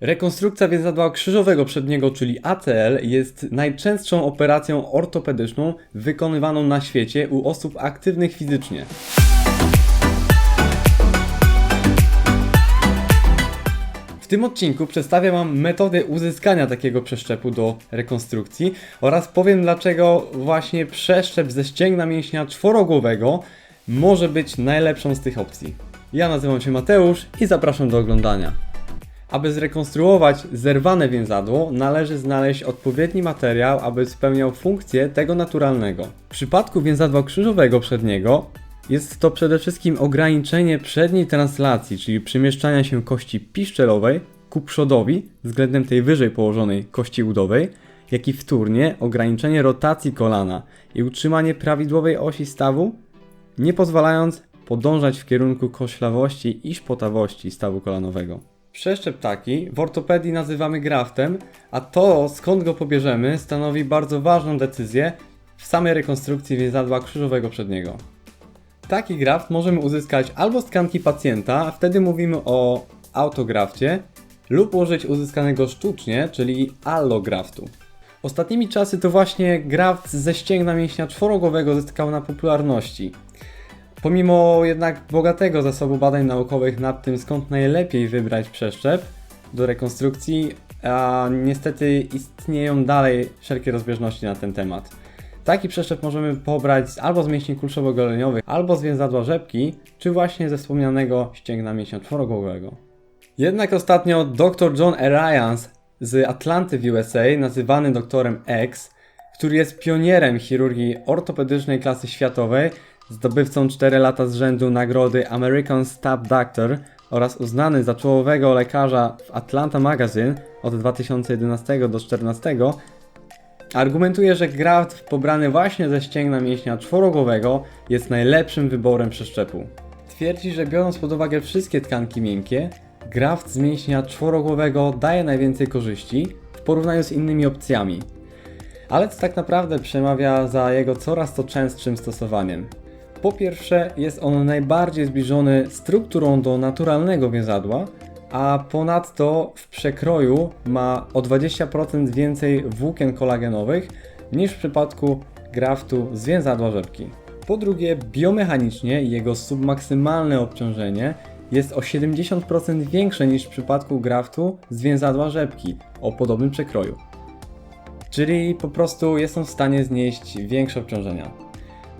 Rekonstrukcja więzadła krzyżowego przedniego, czyli ACL, jest najczęstszą operacją ortopedyczną wykonywaną na świecie u osób aktywnych fizycznie. W tym odcinku przedstawię Wam metodę uzyskania takiego przeszczepu do rekonstrukcji oraz powiem dlaczego właśnie przeszczep ze ścięgna mięśnia czworogłowego może być najlepszą z tych opcji. Ja nazywam się Mateusz i zapraszam do oglądania. Aby zrekonstruować zerwane więzadło, należy znaleźć odpowiedni materiał, aby spełniał funkcję tego naturalnego. W przypadku więzadła krzyżowego przedniego jest to przede wszystkim ograniczenie przedniej translacji, czyli przemieszczania się kości piszczelowej ku przodowi względem tej wyżej położonej kości udowej, jak i wtórnie ograniczenie rotacji kolana i utrzymanie prawidłowej osi stawu, nie pozwalając podążać w kierunku koślawości i szpotawości stawu kolanowego. Przeszczep taki w ortopedii nazywamy graftem, a to skąd go pobierzemy stanowi bardzo ważną decyzję w samej rekonstrukcji więzadła krzyżowego przedniego. Taki graft możemy uzyskać albo z tkanki pacjenta, wtedy mówimy o autografcie, lub użyć uzyskanego sztucznie, czyli allograftu. Ostatnimi czasy to właśnie graft ze ścięgna mięśnia czworogłowego zyskał na popularności. Pomimo jednak bogatego zasobu badań naukowych nad tym, skąd najlepiej wybrać przeszczep do rekonstrukcji, a niestety istnieją dalej wszelkie rozbieżności na ten temat. Taki przeszczep możemy pobrać albo z mięśni kulszowo-goleniowych, albo z więzadła rzepki, czy właśnie ze wspomnianego ścięgna mięśnia czworogłowego. Jednak ostatnio dr John Arians z Atlanty w USA, nazywany doktorem X, który jest pionierem chirurgii ortopedycznej klasy światowej, zdobywcą 4 lata z rzędu nagrody American Staff Doctor oraz uznany za czołowego lekarza w Atlanta Magazine od 2011 do 2014, argumentuje, że graft pobrany właśnie ze ścięgna mięśnia czworogłowego jest najlepszym wyborem przeszczepu. Twierdzi, że biorąc pod uwagę wszystkie tkanki miękkie, graft z mięśnia czworogłowego daje najwięcej korzyści w porównaniu z innymi opcjami. Ale co tak naprawdę przemawia za jego coraz to częstszym stosowaniem? Po pierwsze, jest on najbardziej zbliżony strukturą do naturalnego więzadła, a ponadto w przekroju ma o 20% więcej włókien kolagenowych niż w przypadku graftu z więzadła rzepki. Po drugie, biomechanicznie jego submaksymalne obciążenie jest o 70% większe niż w przypadku graftu z więzadła rzepki o podobnym przekroju. Czyli po prostu jest on w stanie znieść większe obciążenia.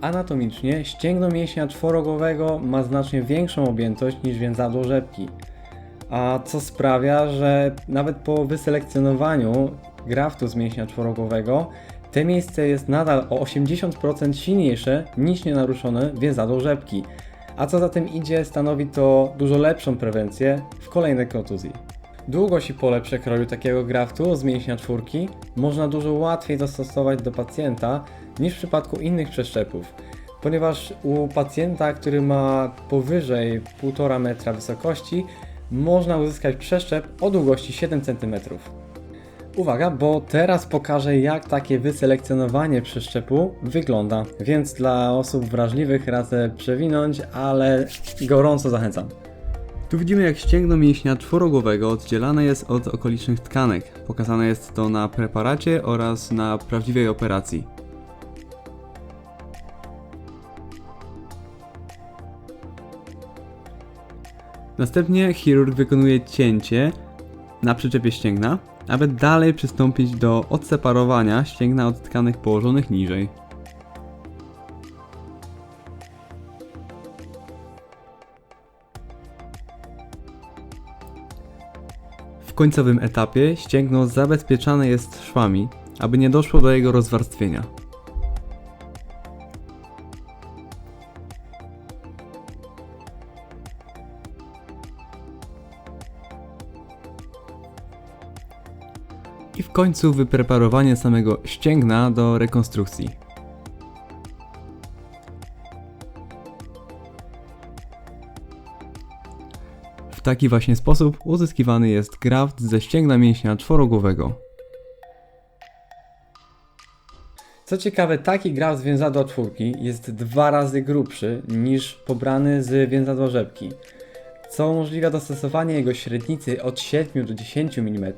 Anatomicznie ścięgno mięśnia czworogłowego ma znacznie większą objętość niż więzadło rzepki, a co sprawia, że nawet po wyselekcjonowaniu graftu z mięśnia czworogłowego te miejsce jest nadal o 80% silniejsze niż nienaruszone więzadło rzepki, a co za tym idzie stanowi to dużo lepszą prewencję w kolejnej kontuzji. Długość i pole przekroju takiego graftu z mięśnia czwórki można dużo łatwiej dostosować do pacjenta niż w przypadku innych przeszczepów, ponieważ u pacjenta, który ma powyżej 1,5 metra wysokości, można uzyskać przeszczep o długości 7 cm. Uwaga, bo teraz pokażę jak takie wyselekcjonowanie przeszczepu wygląda, więc dla osób wrażliwych radzę przewinąć, ale gorąco zachęcam. Tu widzimy jak ścięgno mięśnia czworogłowego oddzielane jest od okolicznych tkanek. Pokazane jest to na preparacie oraz na prawdziwej operacji. Następnie chirurg wykonuje cięcie na przyczepie ścięgna, aby dalej przystąpić do odseparowania ścięgna od tkanek położonych niżej. W końcowym etapie ścięgno zabezpieczane jest szwami, aby nie doszło do jego rozwarstwienia. I w końcu wypreparowanie samego ścięgna do rekonstrukcji. W taki właśnie sposób uzyskiwany jest graft ze ścięgna mięśnia czworogłowego. Co ciekawe, taki graft z więzadła czwórki jest dwa razy grubszy niż pobrany z więzadła rzepki. co umożliwia dostosowanie jego średnicy od 7 do 10 mm,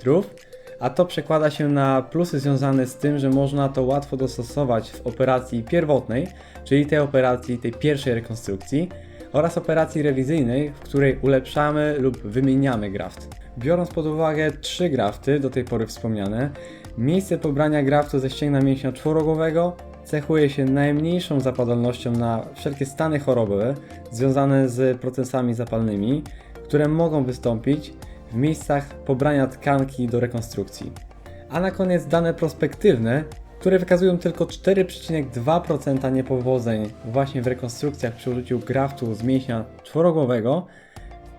a to przekłada się na plusy związane z tym, że można to łatwo dostosować w operacji pierwotnej, czyli tej operacji, tej pierwszej rekonstrukcji, oraz operacji rewizyjnej, w której ulepszamy lub wymieniamy graft. Biorąc pod uwagę trzy grafty, do tej pory wspomniane, miejsce pobrania graftu ze ścięgna mięśnia czworogłowego cechuje się najmniejszą zapadalnością na wszelkie stany chorobowe związane z procesami zapalnymi, które mogą wystąpić w miejscach pobrania tkanki do rekonstrukcji. A na koniec dane prospektywne, które wykazują tylko 4,2% niepowodzeń właśnie w rekonstrukcjach przy użyciu graftu z mięśnia czworogłowego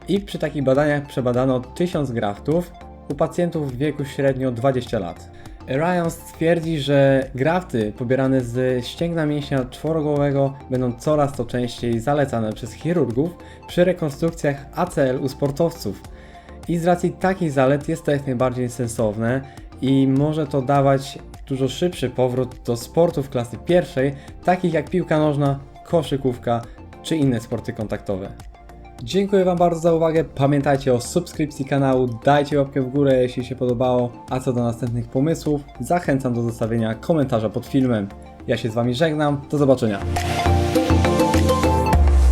i przy takich badaniach przebadano 1000 graftów u pacjentów w wieku średnio 20 lat. Ryan stwierdzi, że grafty pobierane z ścięgna mięśnia czworogłowego będą coraz to częściej zalecane przez chirurgów przy rekonstrukcjach ACL u sportowców. I z racji takich zalet jest to jak najbardziej sensowne i może to dawać dużo szybszy powrót do sportów klasy pierwszej, takich jak piłka nożna, koszykówka czy inne sporty kontaktowe. Dziękuję Wam bardzo za uwagę. Pamiętajcie o subskrypcji kanału, dajcie łapkę w górę, jeśli się podobało. A co do następnych pomysłów, zachęcam do zostawienia komentarza pod filmem. Ja się z Wami żegnam, do zobaczenia.